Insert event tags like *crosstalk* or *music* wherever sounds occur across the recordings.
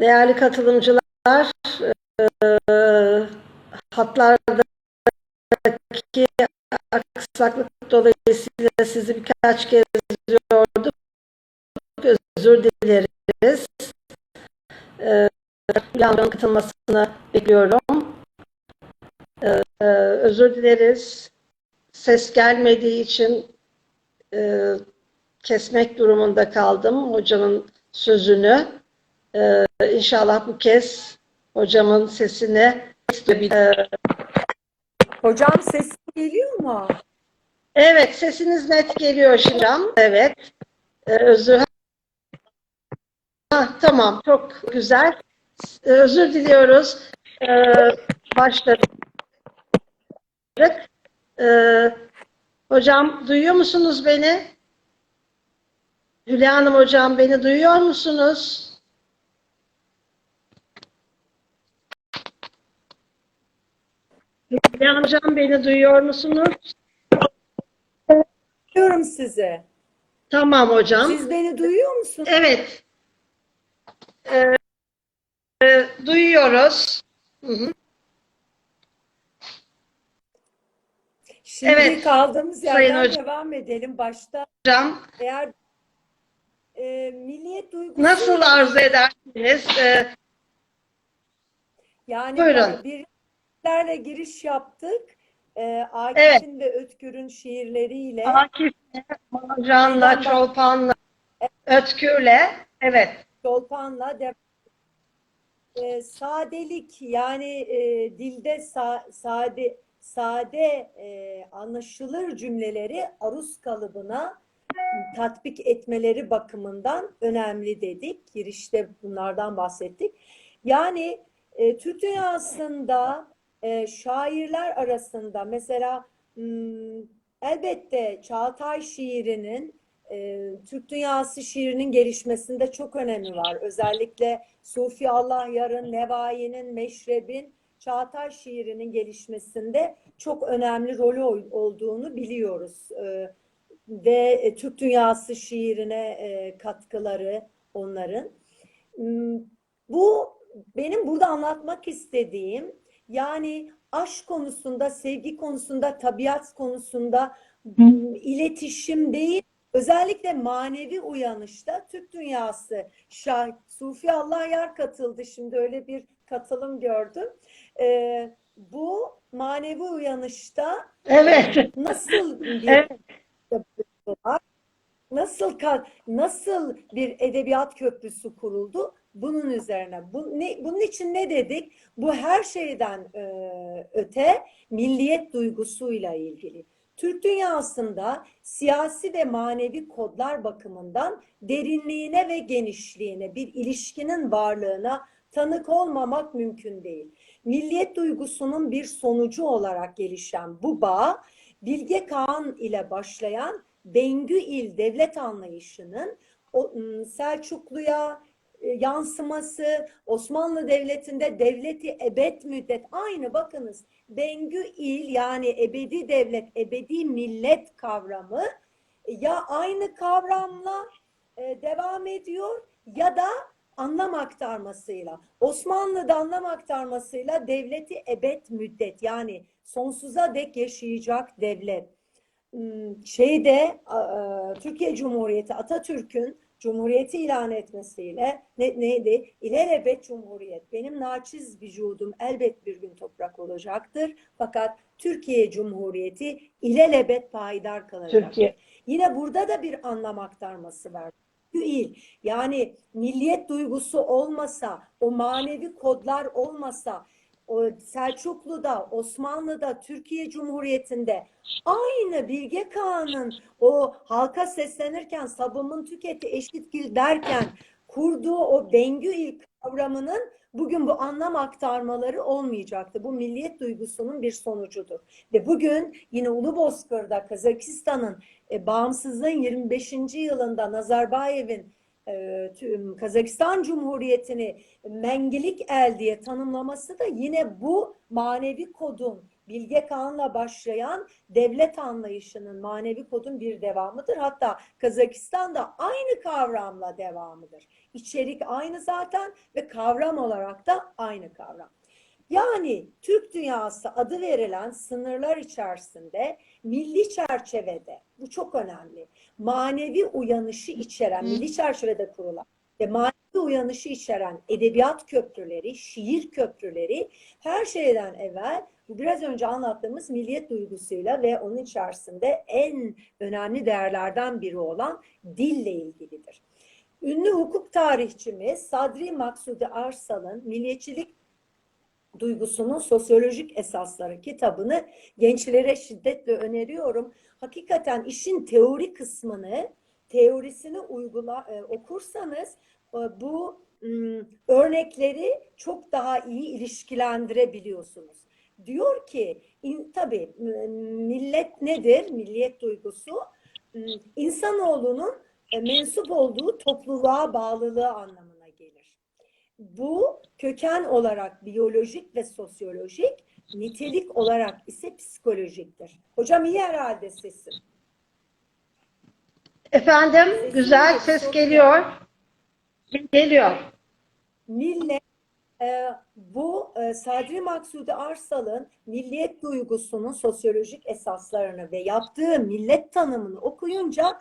Değerli katılımcılar, eee, hatlardaki aksaklık dolayısıyla sizi birkaç kez yorduk. Özür dileriz. Eee Hülya'nın katılmasını bekliyorum. Eee, özür dileriz. Ses gelmediği için kesmek durumunda kaldım hocanın sözünü. Ee, inşallah bu kez hocamın sesini Ee, Hocam sesim geliyor mu? Evet, sesiniz net geliyor hocam. Evet. Ee, özür ha, tamam, çok güzel. Ee, özür diliyoruz. Ee, başladık. Ee, hocam duyuyor musunuz beni? Hülya Hanım hocam beni duyuyor musunuz? Hanım hocam beni duyuyor musunuz? Duyuyorum sizi. Tamam hocam. Siz beni duyuyor musunuz? Evet. Ee, e, duyuyoruz. Hı hı. Şimdi Evet. kaldığımız Sayın yerden hocam. devam edelim. Başta Hocam eğer e, milliyet duygusu nasıl arzu edersiniz? Ee, yani Buyurun. Birliklerle giriş yaptık. E, Akif'in ve Ötkür'ün şiirleriyle Akif'le, Marcan'la, Çolpan'la, Ötkür'le. Evet. Çolpan'la e, sadelik yani e, dilde sa- sade sade e, anlaşılır cümleleri aruz kalıbına tatbik etmeleri bakımından önemli dedik. Girişte bunlardan bahsettik. Yani e, Türk dünyasında e, şairler arasında mesela elbette Çağatay şiirinin e, Türk dünyası şiirinin gelişmesinde çok önemi var. Özellikle Sufi Allah Yarın, Nevai'nin, Meşreb'in Çağatay şiirinin gelişmesinde çok önemli rolü ol- olduğunu biliyoruz. E, ve Türk dünyası şiirine e, katkıları onların. Bu benim burada anlatmak istediğim yani aşk konusunda, sevgi konusunda, tabiat konusunda iletişim değil, özellikle manevi uyanışta Türk dünyası şah, Sufi Allah Yar katıldı. Şimdi öyle bir katılım gördüm. Ee, bu manevi uyanışta Evet. nasıl bir *laughs* Evet. Nasıl nasıl bir edebiyat köprüsü kuruldu? Bunun üzerine. Bu, ne, bunun için ne dedik? Bu her şeyden e, öte milliyet duygusuyla ilgili. Türk dünyasında siyasi ve manevi kodlar bakımından derinliğine ve genişliğine bir ilişkinin varlığına tanık olmamak mümkün değil. Milliyet duygusunun bir sonucu olarak gelişen bu bağ Bilge Kağan ile başlayan Bengü il devlet anlayışının ım, Selçuklu'ya yansıması, Osmanlı Devleti'nde devleti ebed müddet aynı bakınız Bengü il yani ebedi devlet, ebedi millet kavramı e, ya aynı kavramla e, devam ediyor ya da anlam aktarmasıyla. Osmanlı'da anlam aktarmasıyla devleti ebed müddet yani sonsuza dek yaşayacak devlet. Hmm, Şeyde Türkiye Cumhuriyeti Atatürk'ün Cumhuriyeti ilan etmesiyle ne, neydi? İlelebet Cumhuriyet. Benim naçiz vücudum elbet bir gün toprak olacaktır. Fakat Türkiye Cumhuriyeti ilelebet payidar kalacak. Türkiye. Yine burada da bir anlam aktarması var. Değil. Yani milliyet duygusu olmasa, o manevi kodlar olmasa, Selçuklu'da, Osmanlı'da, Türkiye Cumhuriyeti'nde aynı Bilge Kağan'ın o halka seslenirken sabımın tüketi eşitgil derken kurduğu o Bengü il kavramının bugün bu anlam aktarmaları olmayacaktı. Bu milliyet duygusunun bir sonucudur. Ve bugün yine Ulubozkır'da Kazakistan'ın e, bağımsızlığın 25. yılında Nazarbayev'in tüm Kazakistan Cumhuriyeti'ni mengilik el diye tanımlaması da yine bu manevi kodun Bilge Kağan'la başlayan devlet anlayışının manevi kodun bir devamıdır. Hatta Kazakistan da aynı kavramla devamıdır. İçerik aynı zaten ve kavram olarak da aynı kavram. Yani Türk dünyası adı verilen sınırlar içerisinde milli çerçevede bu çok önemli. Manevi uyanışı içeren, milli çerçevede kurulan ve manevi uyanışı içeren edebiyat köprüleri, şiir köprüleri her şeyden evvel bu biraz önce anlattığımız milliyet duygusuyla ve onun içerisinde en önemli değerlerden biri olan dille ilgilidir. Ünlü hukuk tarihçimiz Sadri Maksudi Arsal'ın Milliyetçilik duygusunun sosyolojik esasları kitabını gençlere şiddetle öneriyorum. Hakikaten işin teori kısmını, teorisini uygula e, okursanız e, bu m, örnekleri çok daha iyi ilişkilendirebiliyorsunuz. Diyor ki in, tabii m, millet nedir? Milliyet duygusu m, insanoğlunun e, mensup olduğu topluluğa bağlılığı gelir. Bu köken olarak biyolojik ve sosyolojik, nitelik olarak ise psikolojiktir. Hocam iyi herhalde sesim. Efendim, güzel ses geliyor. Geliyor. Millet e, bu e, Sadri Maksudi Arsal'ın milliyet duygusunun sosyolojik esaslarını ve yaptığı millet tanımını okuyunca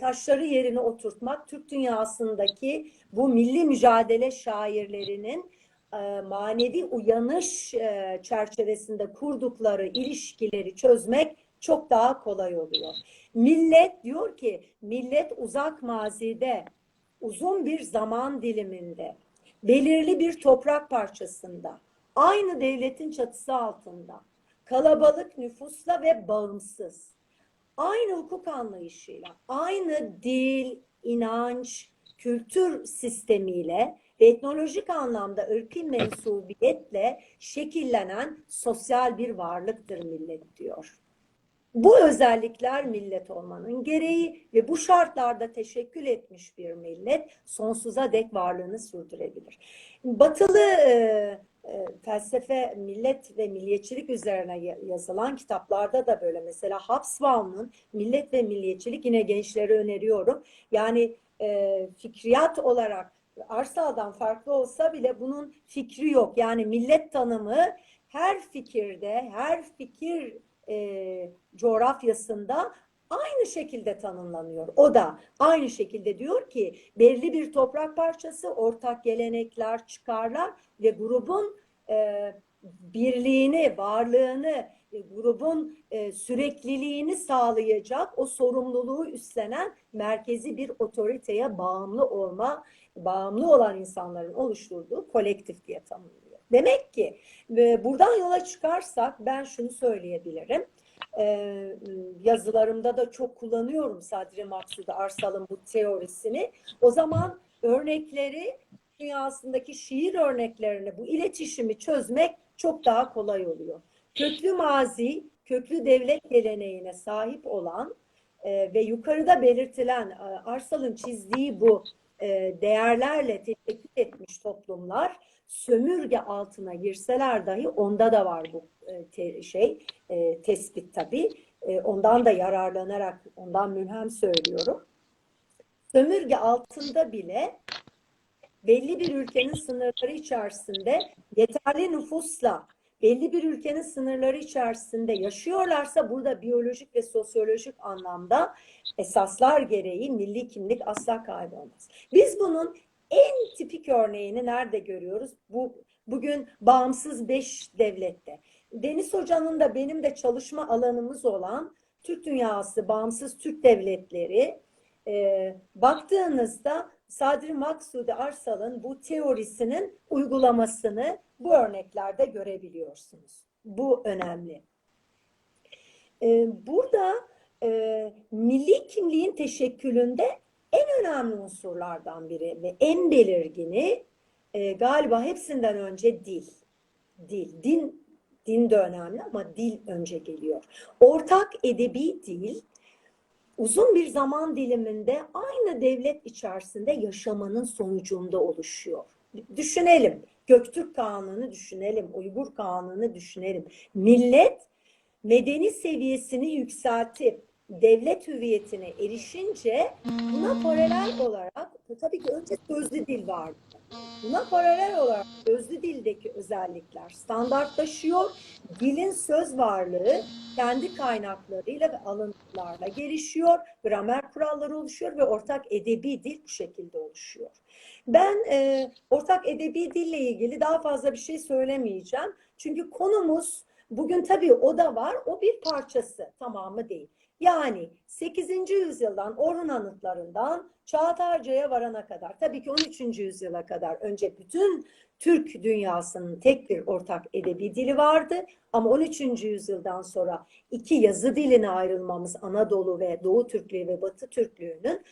taşları yerine oturtmak Türk dünyasındaki bu milli mücadele şairlerinin e, manevi uyanış e, çerçevesinde kurdukları ilişkileri çözmek çok daha kolay oluyor. Millet diyor ki millet uzak mazide uzun bir zaman diliminde belirli bir toprak parçasında aynı devletin çatısı altında kalabalık nüfusla ve bağımsız aynı hukuk anlayışıyla aynı dil, inanç, kültür sistemiyle ve etnolojik anlamda ırkı mensubiyetle şekillenen sosyal bir varlıktır millet diyor. Bu özellikler millet olmanın gereği ve bu şartlarda teşekkül etmiş bir millet sonsuza dek varlığını sürdürebilir. Batılı e, e, felsefe, millet ve milliyetçilik üzerine ya- yazılan kitaplarda da böyle. Mesela Hobsbawm'ın Millet ve Milliyetçilik yine gençlere öneriyorum. Yani e, fikriyat olarak Arsal'dan farklı olsa bile bunun fikri yok. Yani millet tanımı her fikirde, her fikir e, coğrafyasında aynı şekilde tanımlanıyor. O da aynı şekilde diyor ki belli bir toprak parçası, ortak gelenekler, çıkarlar ve grubun e, birliğini, varlığını, e, grubun e, sürekliliğini sağlayacak o sorumluluğu üstlenen merkezi bir otoriteye bağımlı olma, bağımlı olan insanların oluşturduğu kolektif diye tanımlıyor. Demek ki ve buradan yola çıkarsak ben şunu söyleyebilirim. Ee, yazılarımda da çok kullanıyorum Sadri Maksudi Arsal'ın bu teorisini. O zaman örnekleri dünyasındaki şiir örneklerini bu iletişimi çözmek çok daha kolay oluyor. Köklü mazi, köklü devlet geleneğine sahip olan e, ve yukarıda belirtilen e, Arsal'ın çizdiği bu e, değerlerle teşekkür etmiş toplumlar sömürge altına girseler dahi onda da var bu e, şey e, tespit tabii. E, ondan da yararlanarak ondan mülhem söylüyorum. Sömürge altında bile belli bir ülkenin sınırları içerisinde yeterli nüfusla belli bir ülkenin sınırları içerisinde yaşıyorlarsa burada biyolojik ve sosyolojik anlamda esaslar gereği milli kimlik asla kaybolmaz. Biz bunun en tipik örneğini nerede görüyoruz? Bu bugün bağımsız beş devlette. Deniz Hoca'nın da benim de çalışma alanımız olan Türk dünyası, bağımsız Türk devletleri e, baktığınızda Sadri Maksudi Arsal'ın bu teorisinin uygulamasını bu örneklerde görebiliyorsunuz. Bu önemli. E, burada e, milli kimliğin teşekkülünde en önemli unsurlardan biri ve en belirgini e, galiba hepsinden önce dil. Dil. Din, din de önemli ama dil önce geliyor. Ortak edebi dil uzun bir zaman diliminde aynı devlet içerisinde yaşamanın sonucunda oluşuyor. Düşünelim. Göktürk Kanunu düşünelim, Uygur Kanunu düşünelim. Millet medeni seviyesini yükseltip devlet hüviyetine erişince buna paralel olarak tabii ki önce sözlü dil vardı. Buna paralel olarak sözlü dildeki özellikler standartlaşıyor. Dilin söz varlığı kendi kaynaklarıyla ve alıntılarla gelişiyor. Gramer kuralları oluşuyor ve ortak edebi dil bu şekilde oluşuyor. Ben e, ortak edebi dille ilgili daha fazla bir şey söylemeyeceğim. Çünkü konumuz bugün tabii o da var. O bir parçası tamamı değil. Yani 8. yüzyıldan Orhun anıtlarından Çağatayca'ya varana kadar tabii ki 13. yüzyıla kadar önce bütün Türk dünyasının tek bir ortak edebi dili vardı. Ama 13. yüzyıldan sonra iki yazı diline ayrılmamız Anadolu ve Doğu Türklüğü ve Batı Türklüğü'nün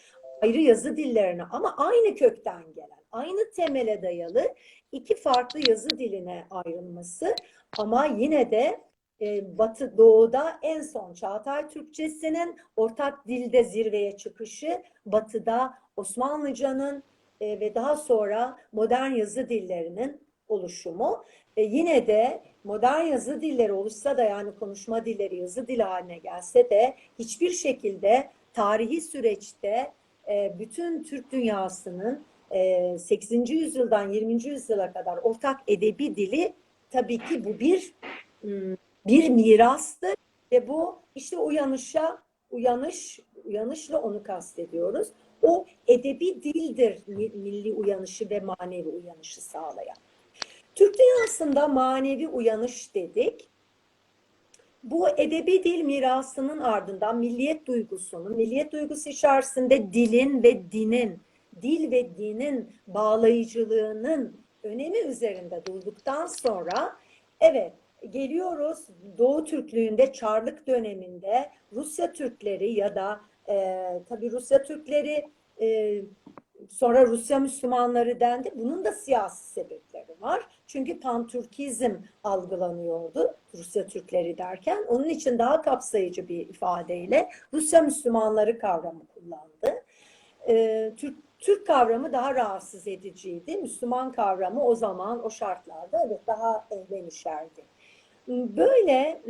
ayrı yazı dillerine ama aynı kökten gelen, aynı temele dayalı iki farklı yazı diline ayrılması ama yine de e, Batı Doğu'da en son Çağatay Türkçesinin ortak dilde zirveye çıkışı, Batı'da Osmanlıcanın e, ve daha sonra modern yazı dillerinin oluşumu. E, yine de modern yazı dilleri oluşsa da yani konuşma dilleri yazı dili haline gelse de hiçbir şekilde tarihi süreçte e, bütün Türk dünyasının e, 8. yüzyıldan 20. yüzyıla kadar ortak edebi dili tabii ki bu bir ım, bir mirastır ve bu işte uyanışa uyanış uyanışla onu kastediyoruz. O edebi dildir mi- milli uyanışı ve manevi uyanışı sağlayan. Türk dünyasında manevi uyanış dedik. Bu edebi dil mirasının ardından milliyet duygusunun, milliyet duygusu içerisinde dilin ve dinin, dil ve dinin bağlayıcılığının önemi üzerinde durduktan sonra evet geliyoruz Doğu Türklüğünde Çarlık döneminde Rusya Türkleri ya da e, tabii Rusya Türkleri e, sonra Rusya Müslümanları dendi. Bunun da siyasi sebepleri var. Çünkü pantürkizm algılanıyordu Rusya Türkleri derken. Onun için daha kapsayıcı bir ifadeyle Rusya Müslümanları kavramı kullandı. Ee, Türk, Türk kavramı daha rahatsız ediciydi. Müslüman kavramı o zaman o şartlarda evet daha ehvenişerdi. Böyle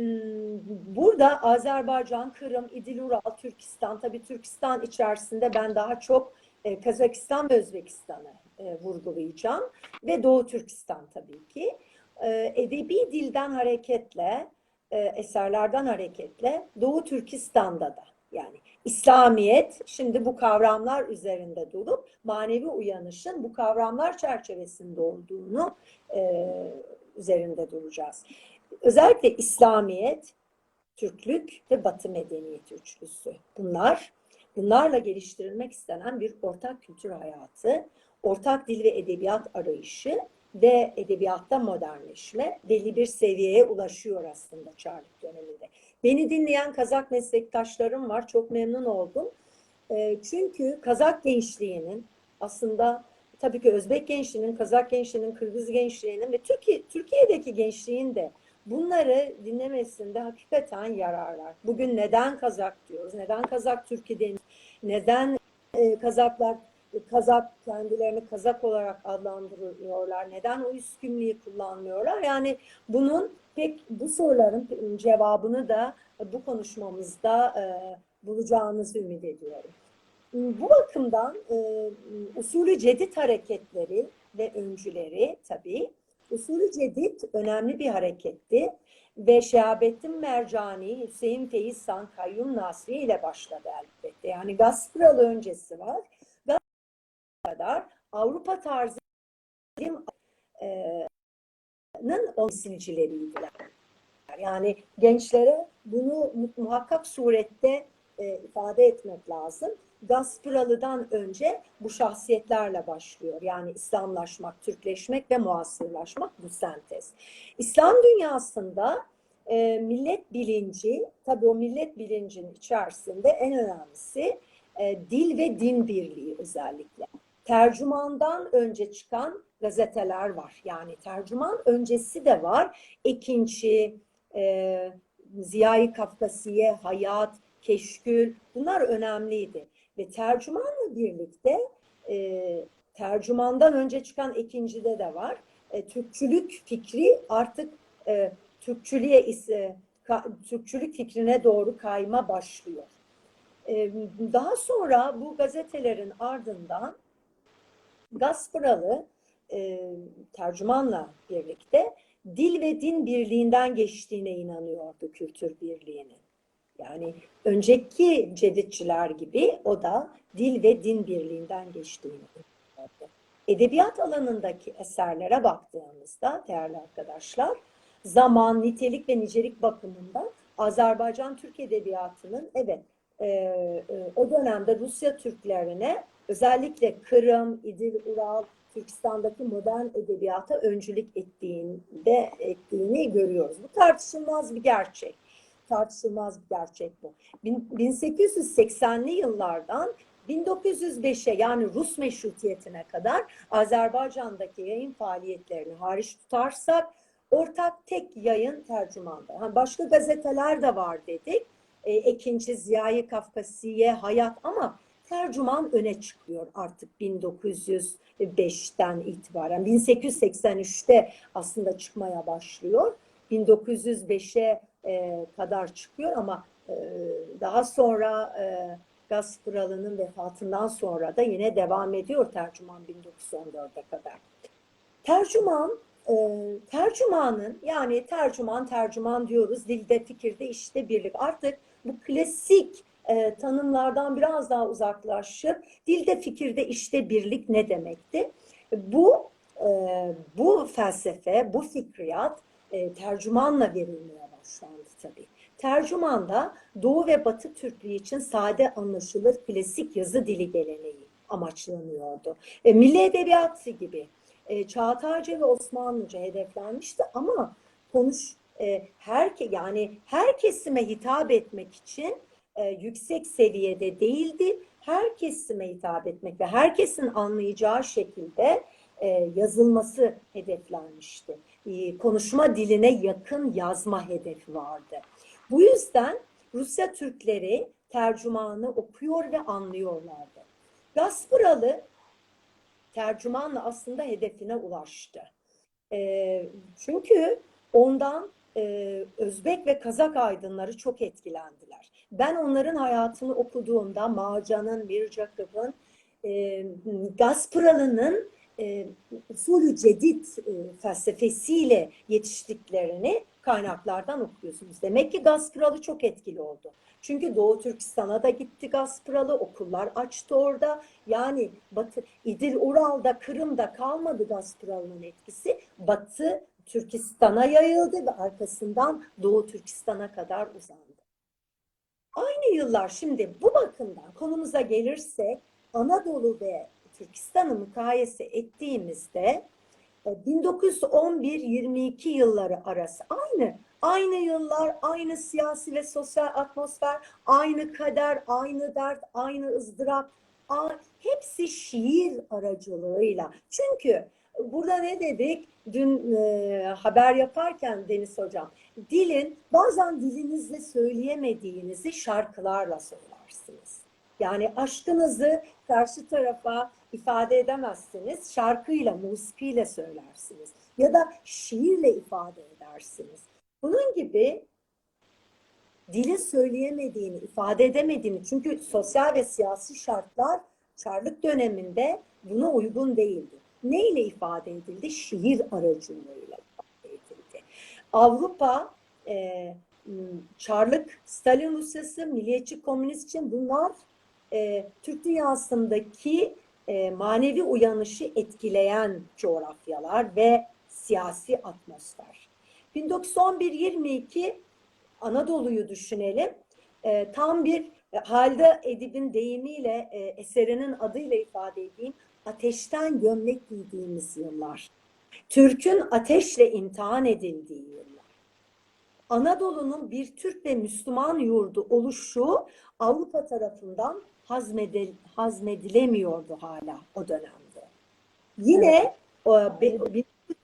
burada Azerbaycan, Kırım, İdil Ural, Türkistan, tabii Türkistan içerisinde ben daha çok e, Kazakistan ve Özbekistan'ı e, vurgulayacağım ve Doğu Türkistan tabii ki. E, edebi dilden hareketle, eserlerden hareketle Doğu Türkistan'da da yani İslamiyet şimdi bu kavramlar üzerinde durup manevi uyanışın bu kavramlar çerçevesinde olduğunu e, üzerinde duracağız. Özellikle İslamiyet, Türklük ve Batı medeniyeti üçlüsü. Bunlar bunlarla geliştirilmek istenen bir ortak kültür hayatı, ortak dil ve edebiyat arayışı ve edebiyatta modernleşme belli bir seviyeye ulaşıyor aslında Çarlık döneminde. Beni dinleyen Kazak meslektaşlarım var. Çok memnun oldum. E, çünkü Kazak gençliğinin aslında tabii ki Özbek gençliğinin, Kazak gençliğinin, Kırgız gençliğinin ve Türkiye, Türkiye'deki gençliğin de bunları dinlemesinde hakikaten yararlar. Bugün neden Kazak diyoruz? Neden Kazak Türkiye deniyor? Neden e, Kazaklar Kazak kendilerini Kazak olarak adlandırıyorlar? Neden o üskümlüğü kullanmıyorlar? Yani bunun pek bu soruların cevabını da bu konuşmamızda e, bulacağınızı ümit ediyorum. Bu bakımdan e, usulü cedid hareketleri ve öncüleri tabii usulü cedid önemli bir hareketti ve Şehabettin Mercani, Hüseyin Feyizsan, Kayyum Nasri ile başladı elbette. Yani Gaspıralı öncesi var. kadar Avrupa tarzı e, temsilcileriydiler. Yani gençlere bunu muhakkak surette e, ifade etmek lazım. Gaspıralı'dan önce bu şahsiyetlerle başlıyor. Yani İslamlaşmak, Türkleşmek ve muasırlaşmak bu sentez. İslam dünyasında e, millet bilinci, tabii o millet bilincinin içerisinde en önemlisi e, dil ve din birliği özellikle. Tercümandan önce çıkan gazeteler var. Yani tercüman öncesi de var. Ekinci, e, Ziya-i Kafkasiye, Hayat, Keşkül bunlar önemliydi. Ve tercümanla birlikte e, tercümandan önce çıkan ikincide de var. e, Türkçülük fikri artık e, Türkçülüğe ise ka- Türkçülük fikrine doğru kayma başlıyor. E, daha sonra bu gazetelerin ardından Gaspıralı e, tercümanla birlikte dil ve din birliğinden geçtiğine inanıyordu kültür birliğinin. Yani önceki ceditçiler gibi o da dil ve din birliğinden geçtiğini. Edebiyat alanındaki eserlere baktığımızda değerli arkadaşlar zaman, nitelik ve nicelik bakımından Azerbaycan Türk Edebiyatı'nın evet e, e, o dönemde Rusya Türklerine özellikle Kırım, İdil, Ural, Türkistan'daki modern edebiyata öncülük ettiğinde ettiğini görüyoruz. Bu tartışılmaz bir gerçek. Tartışılmaz bir gerçek bu. Bin- 1880'li yıllardan 1905'e yani Rus meşrutiyetine kadar Azerbaycan'daki yayın faaliyetlerini hariç tutarsak ortak tek yayın tercümanda. Ha, başka gazeteler de var dedik. E, Ekinci, Ziya-i Kafkasiye, Hayat ama tercüman öne çıkıyor artık 1905'ten itibaren. 1883'te aslında çıkmaya başlıyor. 1905'e e, kadar çıkıyor ama e, daha sonra e, Gaspıralı'nın vefatından sonra da yine devam ediyor tercüman 1914'e kadar. Tercüman, e, tercümanın yani tercüman tercüman diyoruz dilde fikirde işte birlik. Artık bu klasik e, tanımlardan biraz daha uzaklaşıp dilde fikirde işte birlik ne demekti? Bu e, bu felsefe, bu fikriyat e, tercümanla verilmeye başlandı tabii. Tercümanda Doğu ve Batı Türklüğü için sade anlaşılır klasik yazı dili geleneği amaçlanıyordu. E, Milli Edebiyatı gibi e, Çağatayca ve Osmanlıca hedeflenmişti ama konuş e, her yani her kesime hitap etmek için e, yüksek seviyede değildi. Her kesime hitap etmek ve herkesin anlayacağı şekilde e, yazılması hedeflenmişti. E, konuşma diline yakın yazma hedefi vardı. Bu yüzden Rusya Türkleri tercümanı okuyor ve anlıyorlardı. Gaspıralı tercümanla aslında hedefine ulaştı. E, çünkü ondan e, Özbek ve Kazak aydınları çok etkilendiler. Ben onların hayatını okuduğumda Macan'ın, Mircakıp'ın, e, Gaspıralı'nın e, usulü cedid e, felsefesiyle yetiştiklerini kaynaklardan okuyorsunuz. Demek ki Gaspıralı çok etkili oldu. Çünkü Doğu Türkistan'a da gitti Gaspıralı, okullar açtı orada. Yani Batı, İdil Ural'da, Kırım'da kalmadı Gaspıralı'nın etkisi. Batı Türkistan'a yayıldı ve arkasından Doğu Türkistan'a kadar uzandı. Aynı yıllar şimdi bu bakımdan konumuza gelirsek Anadolu ve Türkistan'ı mukayese ettiğimizde 1911-22 yılları arası aynı. Aynı yıllar, aynı siyasi ve sosyal atmosfer, aynı kader, aynı dert, aynı ızdırap. Hepsi şiir aracılığıyla. Çünkü burada ne dedik? Dün e, haber yaparken Deniz Hocam, dilin bazen dilinizle söyleyemediğinizi şarkılarla söylersiniz. Yani aşkınızı karşı tarafa ifade edemezsiniz. Şarkıyla, musikiyle söylersiniz. Ya da şiirle ifade edersiniz. Bunun gibi dilin söyleyemediğini, ifade edemediğini çünkü sosyal ve siyasi şartlar Çarlık döneminde buna uygun değildi. Neyle ifade edildi? Şiir aracılığıyla ifade edildi. Avrupa e, Çarlık, Stalin Rusyası, milliyetçi komünist için bunlar e, Türk dünyasındaki e, manevi uyanışı etkileyen coğrafyalar ve siyasi atmosfer. 1911-22 Anadolu'yu düşünelim. E, tam bir e, halde Edip'in deyimiyle e, eserinin adıyla ifade edeyim. Ateşten gömlek giydiğimiz yıllar. Türk'ün ateşle imtihan edildiği yıllar. Anadolu'nun bir Türk ve Müslüman yurdu oluşu Avrupa tarafından hazmedil, hazmedilemiyordu hala o dönemde. Yine o, be-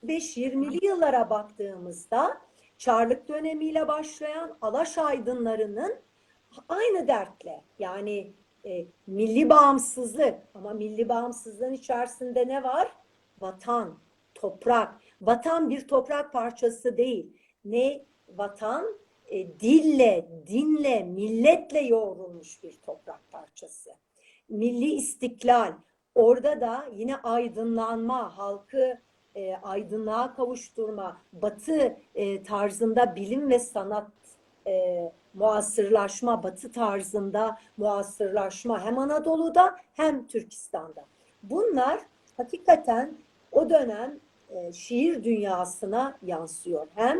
1920'li yıllara baktığımızda Çarlık dönemiyle başlayan Alaş aydınlarının aynı dertle yani e, milli bağımsızlık ama milli bağımsızlığın içerisinde ne var? Vatan, toprak. Vatan bir toprak parçası değil. Ne vatan? E, dille, dinle, milletle yoğrulmuş bir toprak parçası. Milli istiklal. Orada da yine aydınlanma, halkı e, aydınlığa kavuşturma, batı e, tarzında bilim ve sanat e, muasırlaşma, batı tarzında muasırlaşma hem Anadolu'da hem Türkistan'da. Bunlar hakikaten o dönem e, şiir dünyasına yansıyor. Hem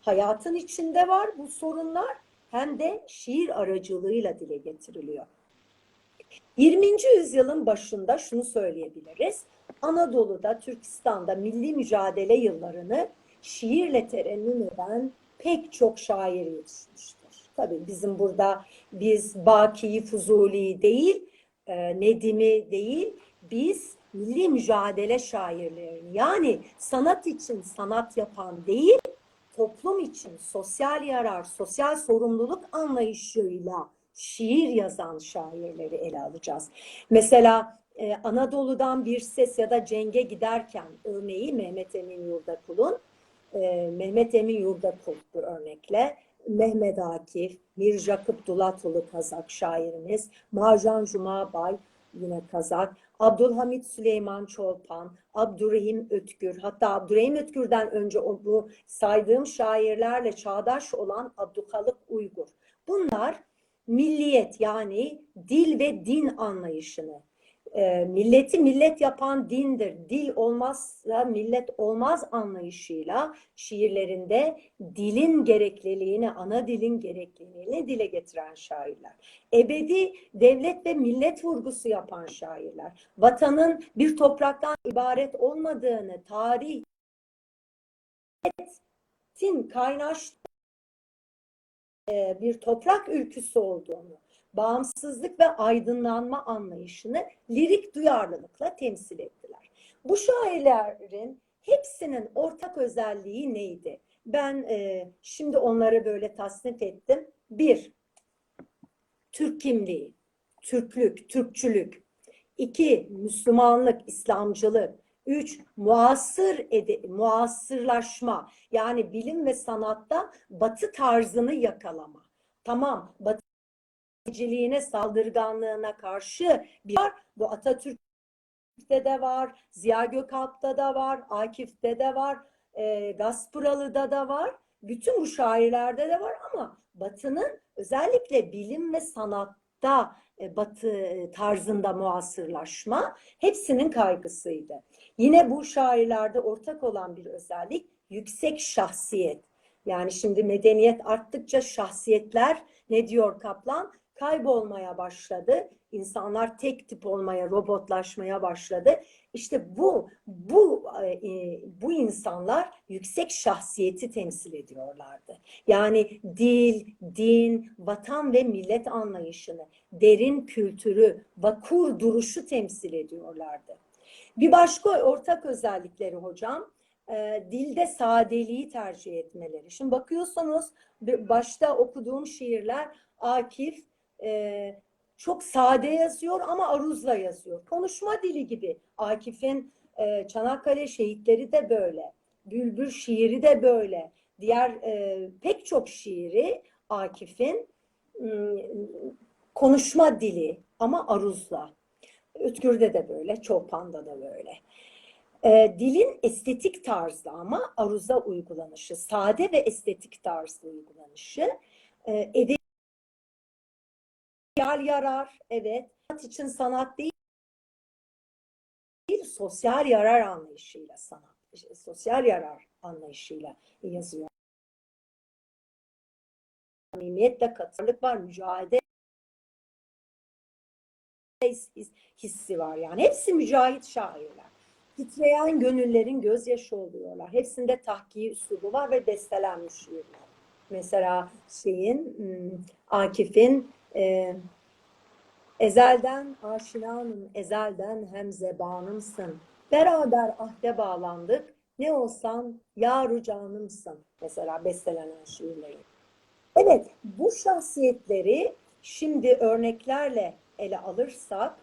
hayatın içinde var bu sorunlar hem de şiir aracılığıyla dile getiriliyor. 20. yüzyılın başında şunu söyleyebiliriz. Anadolu'da, Türkistan'da milli mücadele yıllarını şiirle terennüm eden pek çok şair yetişmiştir. Tabii bizim burada biz Baki'yi, Fuzuli'yi değil, e, Nedim'i değil, biz milli mücadele şairlerini yani sanat için sanat yapan değil, toplum için sosyal yarar, sosyal sorumluluk anlayışıyla şiir yazan şairleri ele alacağız. Mesela e, Anadolu'dan bir ses ya da cenge giderken örneği Mehmet Emin Yurdakul'un e, Mehmet Emin Yurdakul örnekle Mehmet Akif, Mir Jakıp Dulatoğlu Kazak şairimiz, Marjan Cumabay yine Kazak, Abdülhamit Süleyman Çolpan, Abdurrahim Ötkür, hatta Abdurrahim Ötkür'den önce o, bu saydığım şairlerle çağdaş olan Abdülhalık Uygur. Bunlar milliyet yani dil ve din anlayışını, e, milleti millet yapan dindir, dil olmazsa millet olmaz anlayışıyla şiirlerinde dilin gerekliliğini, ana dilin gerekliliğini dile getiren şairler. Ebedi devlet ve millet vurgusu yapan şairler. Vatanın bir topraktan ibaret olmadığını, tarihin kaynaştığı e, bir toprak ülküsü olduğunu, bağımsızlık ve aydınlanma anlayışını lirik duyarlılıkla temsil ettiler. Bu şairlerin hepsinin ortak özelliği neydi? Ben e, şimdi onları böyle tasnif ettim. Bir, Türk kimliği, Türklük, Türkçülük. İki, Müslümanlık, İslamcılık. Üç, muasır ede, muasırlaşma. Yani bilim ve sanatta batı tarzını yakalama. Tamam, batı ciliğine, saldırganlığına karşı bir var. Bu Atatürk'te de var, Ziya Gökalp'ta da var, Akif'te de var, e, Gaspıralı'da da var. Bütün bu şairlerde de var ama Batı'nın özellikle bilim ve sanatta e, Batı tarzında muasırlaşma hepsinin kaygısıydı. Yine bu şairlerde ortak olan bir özellik yüksek şahsiyet. Yani şimdi medeniyet arttıkça şahsiyetler ne diyor Kaplan? Kaybolmaya başladı. İnsanlar tek tip olmaya, robotlaşmaya başladı. İşte bu bu e, bu insanlar yüksek şahsiyeti temsil ediyorlardı. Yani dil, din, vatan ve millet anlayışını, derin kültürü, vakur duruşu temsil ediyorlardı. Bir başka ortak özellikleri hocam, e, dilde sadeliği tercih etmeleri. Şimdi bakıyorsanız başta okuduğum şiirler Akif e, çok sade yazıyor ama aruzla yazıyor. Konuşma dili gibi. Akif'in e, Çanakkale şehitleri de böyle. Bülbül şiiri de böyle. Diğer e, pek çok şiiri Akif'in konuşma dili ama aruzla. Ötkür'de de böyle, Çolpan'da da böyle. E, dilin estetik tarzı ama aruza uygulanışı, sade ve estetik tarzda uygulanışı. E, edebiyal yarar, evet. Sanat için sanat değil, bir sosyal yarar anlayışıyla sanat, sosyal yarar anlayışıyla yazıyor. Samimiyetle katılık var, mücadele hissi var yani. Hepsi mücahit şairler. Titreyen gönüllerin gözyaşı oluyorlar. Hepsinde tahkiyi üslubu var ve bestelenmiş şiirler. Mesela şeyin, hmm, Akif'in e, Ezelden aşinanım, ezelden hem zebanımsın. Beraber ahde bağlandık, ne olsan yaru canımsın. Mesela bestelenen şiirleri. Evet, bu şahsiyetleri şimdi örneklerle ele alırsak